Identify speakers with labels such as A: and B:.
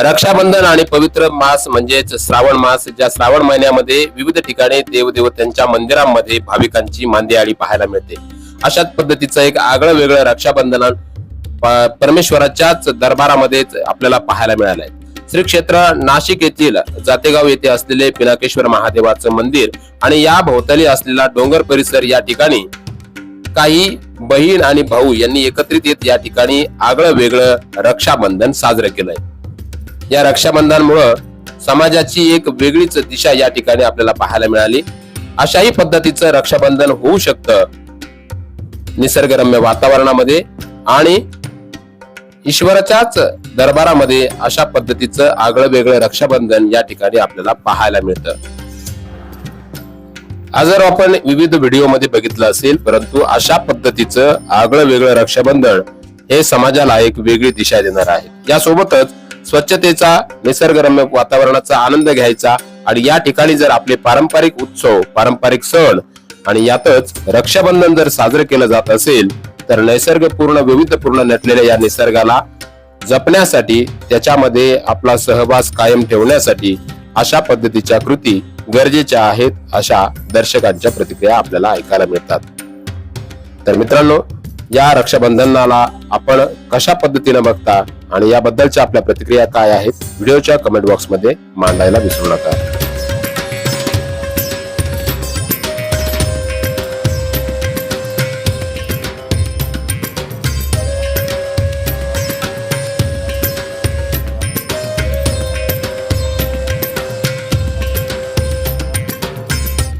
A: रक्षाबंधन आणि पवित्र मास म्हणजेच श्रावण मास ज्या श्रावण महिन्यामध्ये विविध ठिकाणी देवदेवतांच्या मंदिरांमध्ये भाविकांची मांदियाळी पाहायला मिळते. अशाच पद्धतीचं एक आगळं वेगळं रक्षाबंधन परमेश्वराच्याच दरबारामध्येच आपल्याला पाहायला मिळालंय. श्री क्षेत्र नाशिक येथील जातेगाव येथे असलेले पिनाकेश्वर महादेवाचं मंदिर आणि या भोवताली असलेला डोंगर परिसर या ठिकाणी काही बहीण आणि भाऊ यांनी एकत्रित येत या ठिकाणी आगळं वेगळं रक्षाबंधन साजरं केलंय. या रक्षाबंधनामुळं समाजाची एक वेगळीच दिशा या ठिकाणी आपल्याला पाहायला मिळाली. अशाही पद्धतीचं रक्षाबंधन होऊ शकतं. निसर्गरम्य वातावरणामध्ये आणि ईश्वराच्याच दरबारामध्ये अशा पद्धतीचं आगळं वेगळं रक्षाबंधन या ठिकाणी आपल्याला पाहायला मिळतं. जर आपण विविध व्हिडिओमध्ये बघितलं असेल परंतु अशा पद्धतीचं आगळं वेगळं रक्षाबंधन हे समाजाला एक वेगळी दिशा देणार आहे. यासोबतच स्वच्छतेचा निसर्गरम्य वातावरणाचा आनंद घ्यायचा आणि या ठिकाणी जर आपले पारंपरिक उत्सव पारंपरिक सण आणि यातच रक्षाबंधन जर साजरं केलं जात असेल तर नैसर्गपूर्ण विविधपूर्ण नटलेल्या या निसर्गाला जपण्यासाठी त्याच्यामध्ये आपला सहवास कायम ठेवण्यासाठी अशा पद्धतीच्या कृती गरजेच्या आहेत अशा दर्शकांच्या प्रतिक्रिया आपल्याला ऐकायला मिळतात. तर मित्रांनो या रक्षाबंधनाला आपण कशा पद्धतीनं बघता आणि याबद्दलच्या आपल्या प्रतिक्रिया काय आहेत व्हिडिओच्या कमेंट बॉक्समध्ये मांडायला विसरू नका.